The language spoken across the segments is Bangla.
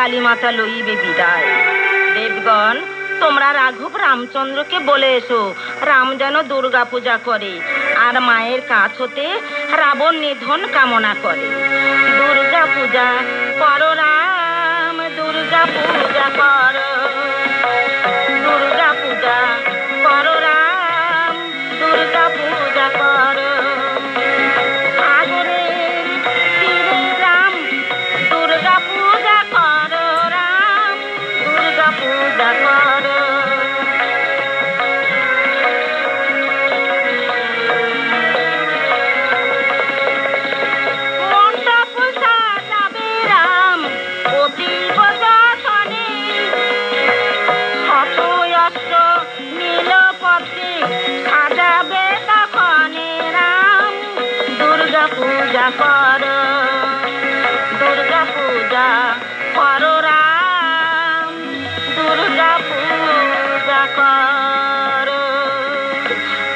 কালীমাতা লইবে বিদায়। দেবগণ, তোমরা রাঘব রামচন্দ্রকে বলে এসো, রাম যেন দুর্গা পূজা করে, আর মায়ের কাছ হতে রাবণ নিধন কামনা করে। দুর্গা পূজা করো রাম দুর্গা পূজা করো। দুর্গা পূজা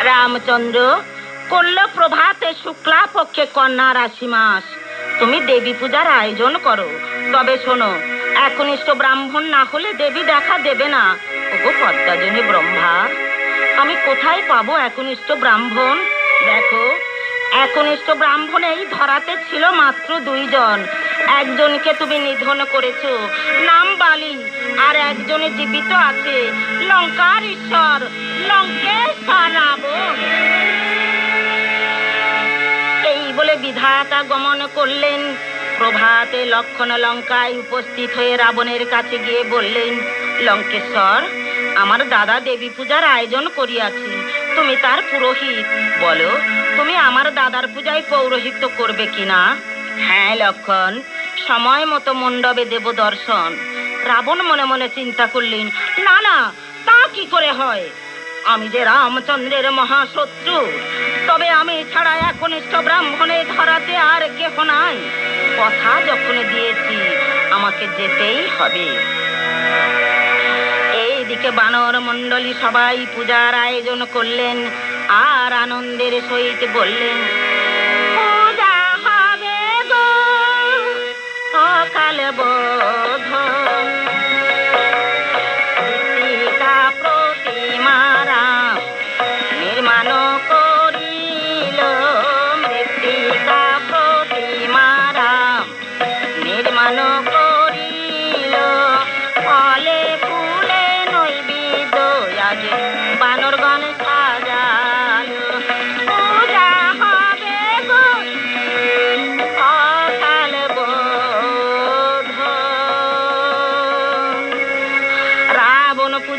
রামচন্দ্র, করল প্রভাতে শুক্লা পক্ষে কন্যা রাশি মাস তুমি দেবী পূজার আয়োজন করো। তবে শোনো, একনিষ্ঠ ব্রাহ্মণ না হলে দেবী দেখা দেবে না। ওগো পদ্মাজনী ব্রহ্মা, আমি কোথায় পাবো একনিষ্ঠ ব্রাহ্মণ? দেখো, একনিষ্ঠ ব্রাহ্মণ এই ধরাতে ছিল মাত্র দুইজন। একজনকে তুমি নিধন করেছ। নাম বালি, আর একজনে জীবিত আছে। লঙ্কার ঈশ্বর লঙ্কেশ্বর রাবণ। বলে গমন করলেন। প্রভাতে লক্ষণ লঙ্কায় উপস্থিত হয়ে রাবণের কাছে গিয়ে বললেন, লঙ্কেশ্বর, আমার দাদা দেবী পূজার আয়োজন করিয়াছি। তুমি তার পুরোহিত। বলো, তুমি আমার দাদার পূজায় পৌরোহিত্য করবে কিনা? হ্যাঁ লক্ষণ। সময় মতো মণ্ডপে দেব দর্শন। রাবণ মনে মনে চিন্তা করলেন, না না, তা কি করে হয়? আমি যে রামচন্দ্রের মহাশত্রু তবে আমি ছাড়া একনিষ্ঠ ব্রাহ্মণে ধরাতে আর কেহ নাই। কথা যখন দিয়েছি, আমাকে যেতেই হবে। এইদিকে বানর মণ্ডলী সবাই পূজার আয়োজন করলেন, আর আনন্দের সহিত বললেন, পূজা হবে গো, অকাল বোধন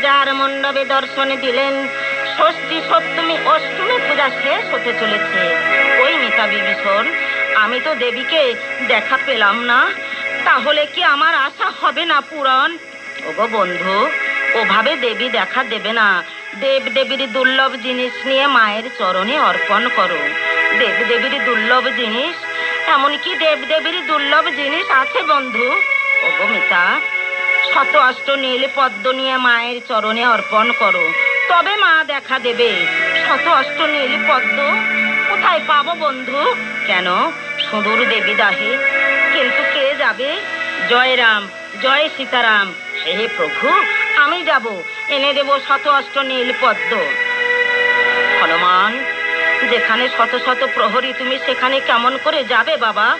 পূজার মণ্ডপে দর্শন দিলেন। ষষ্ঠী, সপ্তমী, অষ্টমী পূজা শেষ হতে চলেছে। ওই মিতা বিভীষণ আমি তো দেবীকে দেখা পেলাম না। তাহলে কি আমার আশা হবে না পূরণ? ওগো বন্ধু, ওভাবে দেবী দেখা দেবে না। দেব দেবীর দুর্লভ জিনিস নিয়ে মায়ের চরণে অর্পণ করো। দেব দেবীর দুর্লভ জিনিস? এমনকি দেব দেবীর দুর্লভ জিনিস আছে বন্ধু। ওগো মিতা শত অষ্ট নীল পদ্ম নিয়ে মায়ের চরণে অর্পণ করো। তবে মা দেখা দেবে। শত অষ্ট নীল পদ্ম? কোথায় পাবো বন্ধু? কেন? সুদূর দেবী দাহে। কিন্তু কে যাবে? জয় রাম, জয় সীতারাম। হে প্রভু, আমি যাব। এনে দেব শত অষ্ট নীল পদ্ম। হনুমান, যেখানে শত শত প্রহরী, তুমি সেখানে কেমন করে যাবে বাবা?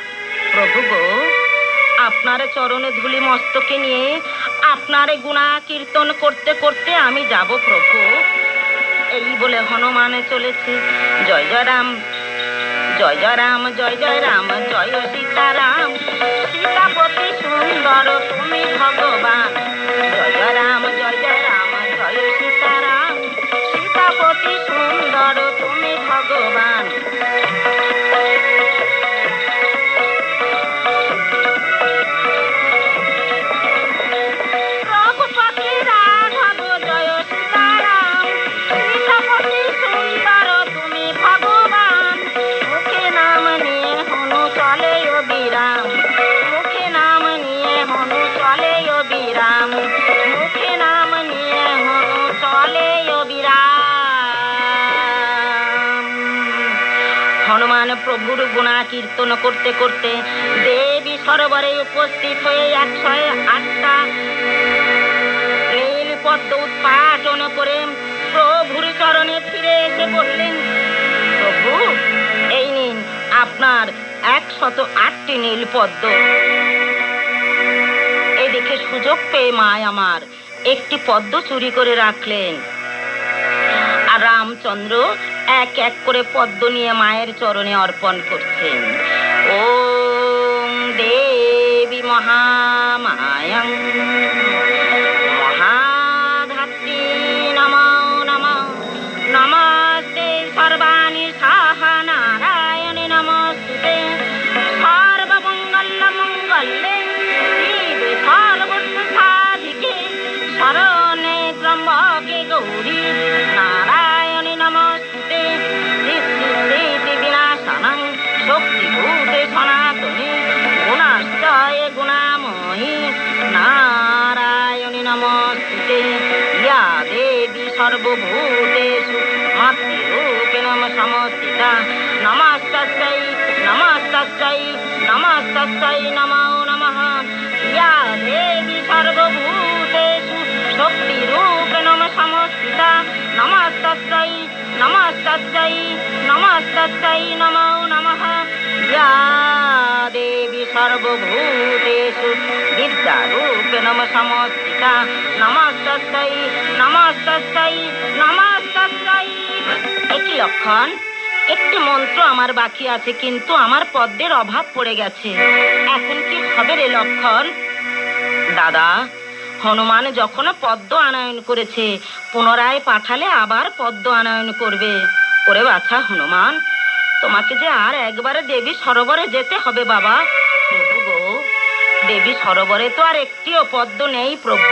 প্রভু গো, আপনার চরণে ধুলি মস্তকে নিয়ে আপনার গুণা কীর্তন করতে করতে আমি যাব প্রভু। এই বলে হনুমানে চলেছে। জয় জয় রাম, জয় জয় রাম, জয় জয় রাম, জয় সীতারাম। সীতাপতি সুন্দর, তুমি ভগবান। জয় জয় রাম, জয় জয় রাম, জয় সীতারাম। সীতাপতি সুন্দর, তুমি ভগবান। হনুমান প্রভুর গুণা কীর্তন করতে করতে দেবী সরোবরে উপস্থিত হয়ে একশো আটটা নীল পদ্ম উৎপাটন করে প্রভুর চরণে ফিরে এসে বললেন, প্রভু, এই নিন আপনার একশত আটটি নীল পদ্ম। এদিকে সুযোগ পেয়ে মায় আমার একটি পদ্ম চুরি করে রাখলেন। আর রামচন্দ্র এক এক করে পদ্ম নিয়ে মায়ের চরণে অর্পণ করছেন ওম দেবী মহামায়াং মহাধাত্রী নমো নমঃ। নমস্তে সাহা নারায়ণে সর্বমঙ্গল শরণে সমস্থিতা নমস্তস্যৈ নমস্তস্যৈ নমস্তস্যৈ নমো নমঃ ইয়া দেবী সর্বভূতেষু শক্তিরূপেণ সমস্থিতা নমস্তস্যৈ নমস্তস্যৈ নমস্তস্যৈ নমো নমঃ ইয়া দেবী সর্বভূতেষু বিদ্যারূপেণ সমস্থিতা নমস্তস্যৈ নমস্তস্যৈ নমস্তস্যৈ একই লক্ষণ একটি মন্ত্র আমার বাকি আছে, কিন্তু আমার পদ্মের অভাব পড়ে গেছে। এখন কি হবে রে লক্ষণ? দাদা, হনুমান যখন পদ্ম আনায়ন করেছে, পুনরায় পাঠালে আবার পদ্ম আনায়ন করবে। ওরে বাছা, হনুমান, তোমাকে যে আর একবারে দেবী সরোবরে যেতে হবে বাবা। প্রভু গো, দেবী সরোবরে তো আর একটিও পদ্ম নেই প্রভু।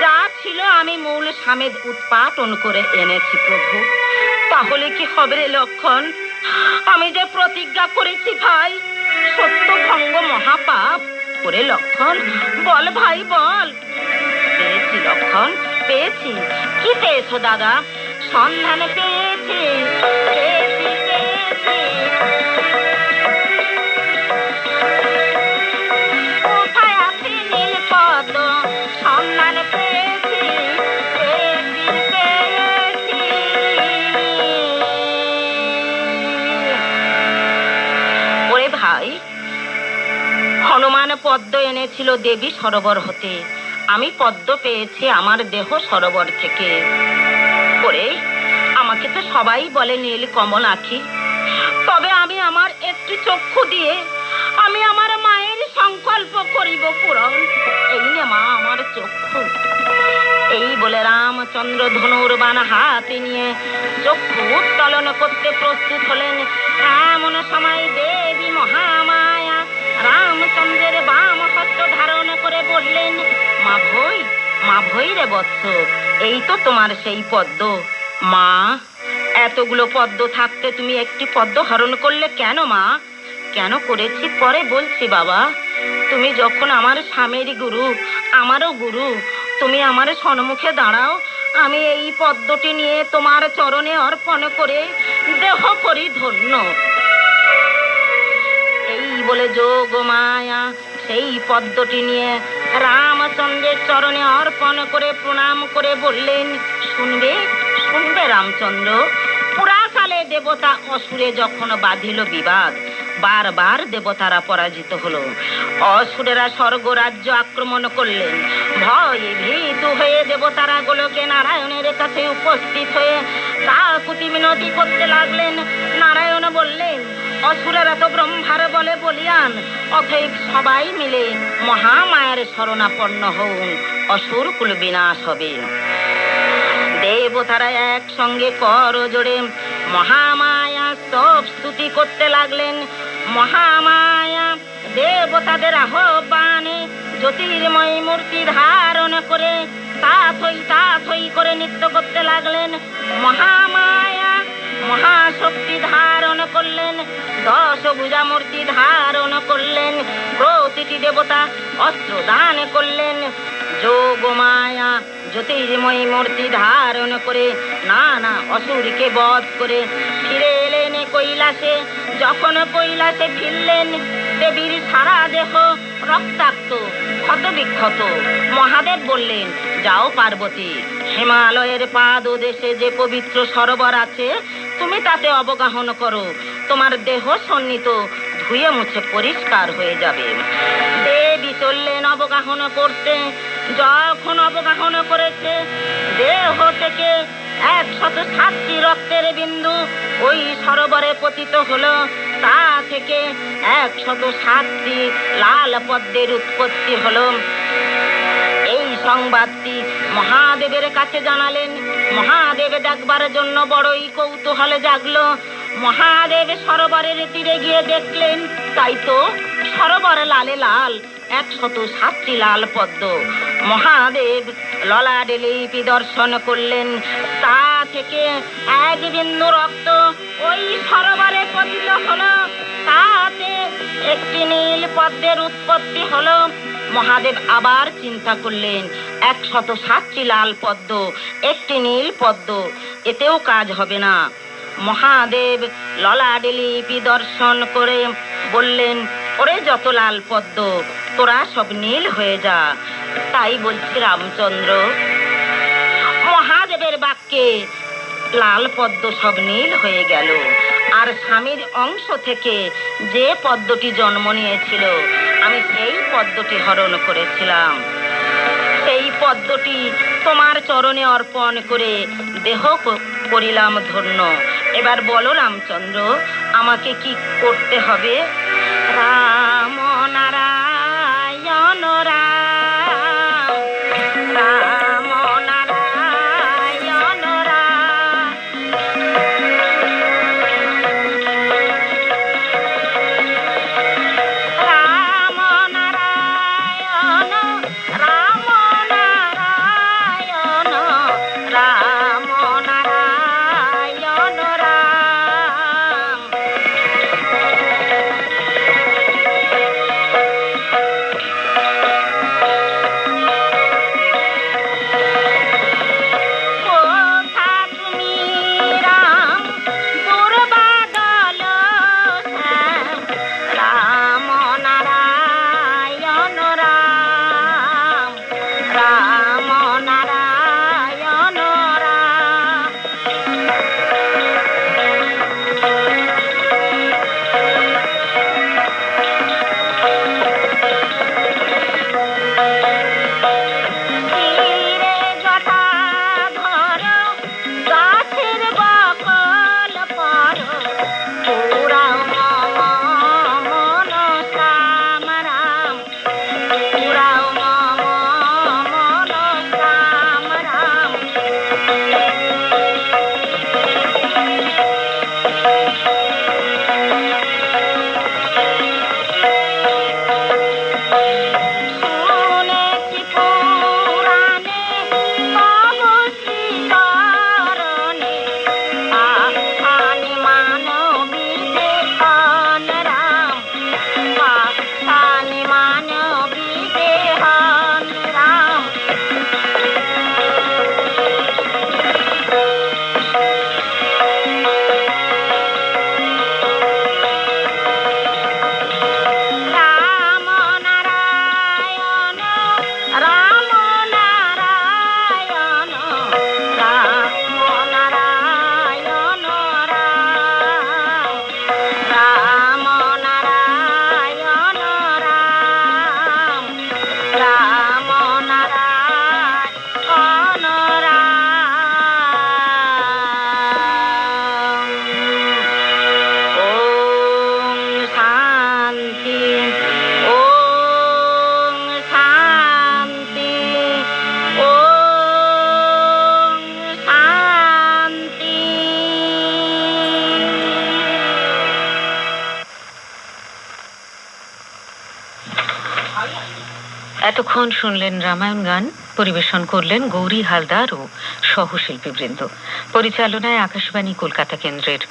যা ছিল আমি মূল সামেদ উৎপাটন করে এনেছি প্রভু। তাহলে কি হবে রে লক্ষণ? আমি যে প্রতিজ্ঞা করেছি ভাই, সত্য ভঙ্গ মহাপাপ। করে লক্ষণ, বল ভাই, বল। পেয়েছি লক্ষণ, পেয়েছি। কি পেয়েছ দাদা? সন্ধান পেয়েছি। পদ্ম এনেছিল দেবী সরোবর হতে। আমি পদ্ম পেয়েছি আমার দেহ সরোবর থেকে। করে আমাকে তো সবাই বলে নীল কমল আখি। তবে আমি আমার একটি চক্ষু দিয়ে আমি আমার মায়ের সংকল্প করিব পূরণ। এই নে মা, আমার চক্ষু। এই বলে রামচন্দ্র ধনুর বান হাতে নিয়ে চক্ষু উত্তোলন করতে প্রস্তুত হলেন। এমন সময় দেবী মহামায়া রামচন্দ্রের বাম হস্ত ধারণ করে বললেন, মা ভই মা ভই রে বৎস, এই তো তোমার সেই পদ্ম। মা, এতগুলো পদ্ম থাকতে তুমি একটি পদ্ম হরণ করলে কেন মা? কেন করেছি পরে বলছি বাবা। তুমি যখন আমার স্বামীর গুরু, আমারও গুরু, তুমি আমার সম্মুখে দাঁড়াও, আমি এই পদ্মটি নিয়ে তোমার চরণে অর্পণ করে দেহ করি ধন্য। বলে, যোগ মায়া। সেই পদ্মটি নিয়ে রামচন্দ্রের চরণে অর্পণ করে, প্রণাম করে বললেন, শুনবে শুনবে রামচন্দ্র। পুরাকালে দেবতা অসুরে যখন বাঁধিল বিবাদ, বারবার দেবতারা পরাজিত হলো। অসুরেরা স্বর্গ রাজ্য আক্রমণ করলেন। ভয় ভীত হয়ে দেবতারা গোলকে নারায়ণের কাছে উপস্থিত হয়ে কাকুতি মিনতি করতে লাগলেন। নারায়ণ বললেন অসুরেরা তো ব্রহ্মার বলে বলিয়ান অথৈব সবাই মিলে মহামায়ার শরণাপন্ন হন অসুর কুল বিনাশ হবে। দেবতারা একসঙ্গে কর জোড়ে, মহামায়া সব স্তুতি করতে লাগলেন। মহামায়া দেবতাদের আহ্বানে জ্যোতির্ময় মূর্তি ধারণ করে, তাথই তাথই করে নৃত্য করতে লাগলেন। মহামায়া মহাশক্তি ধারণ করলেন, দশ ভুজা মূর্তি ধারণ করলেন, প্রতিটি দেবতা অস্ত্র দান করলেন। যোগ মায়া, জ্যোতির্ময় মূর্তি ধারণ করে নানা অসুরকে বধ করে ফিরে এলেন কৈলাসে। যখন কৈলাসে ফিরলেন, দেবীর সারা দেহ রক্তাক্ত ক্ষত বিক্ষত মহাদেব বললেন, যাও পার্বতী, হিমালয়ের পাদ দেশে যে পবিত্র সরোবর আছে তুমি তাতে অবগাহন করো। তোমার দেহ সন্নিত ধুয়ে মুছে পরিষ্কার হয়ে যাবে। দেবী চললেন অবগাহন করতে। যখন অবগাহন করেছে, দেহ থেকে একশত সাতটি রক্তের বিন্দু ওই সরোবরে পতিত হলো। তা থেকে একশত সাতটি লাল পদ্মের উৎপত্তি হলো। এই সংবাদটি মহাদেবের কাছে জানালেন, মহাদেব দেখবার জন্য বড়ই কৌতূহলে জাগলো। মহাদেব সরোবরের তীরে গিয়ে দেখলেন, তাই তো সরোবর লালে লাল, একশত সাতটি লাল পদ্ম। মহাদেব ললাটে লিপি দর্শন করলেন। তা থেকে এক বিন্দু রক্ত ওই সরোবরে পতিত হলো। তাতে একটি নীল পদ্মের উৎপত্তি হলো। মহাদেব আবার চিন্তা করলেন, একশত সাতটি লাল পদ্ম, একটি নীল পদ্ম, এতেও কাজ হবে না। মহাদেব ললাটে লিপি দর্শন করে বললেন, ওরে যত লাল পদ্ম, তোরা সব নীল হয়ে যা। তাই বলছি রামচন্দ্র। মহাদেবের বাক্যে লাল পদ্ম সব নীল হয়ে গেল। আর স্বামীর অংশ থেকে যে পদ্মটি জন্ম নিয়েছিল, আমি সেই পদ্মটি হরণ করেছিলাম। সেই পদ্মটি তোমার চরণে অর্পণ করে দেহ করিলাম ধন্য। এবার বলো, রামচন্দ্র, আমাকে কি করতে হবে? রাম নারায়ণ রাম। এতক্ষণ শুনলেন রামায়ণ গান পরিবেশন করলেন গৌরী হালদার ও সহশিল্পীবৃন্দ। পরিচালনায় আকাশবাণী কলকাতা কেন্দ্রের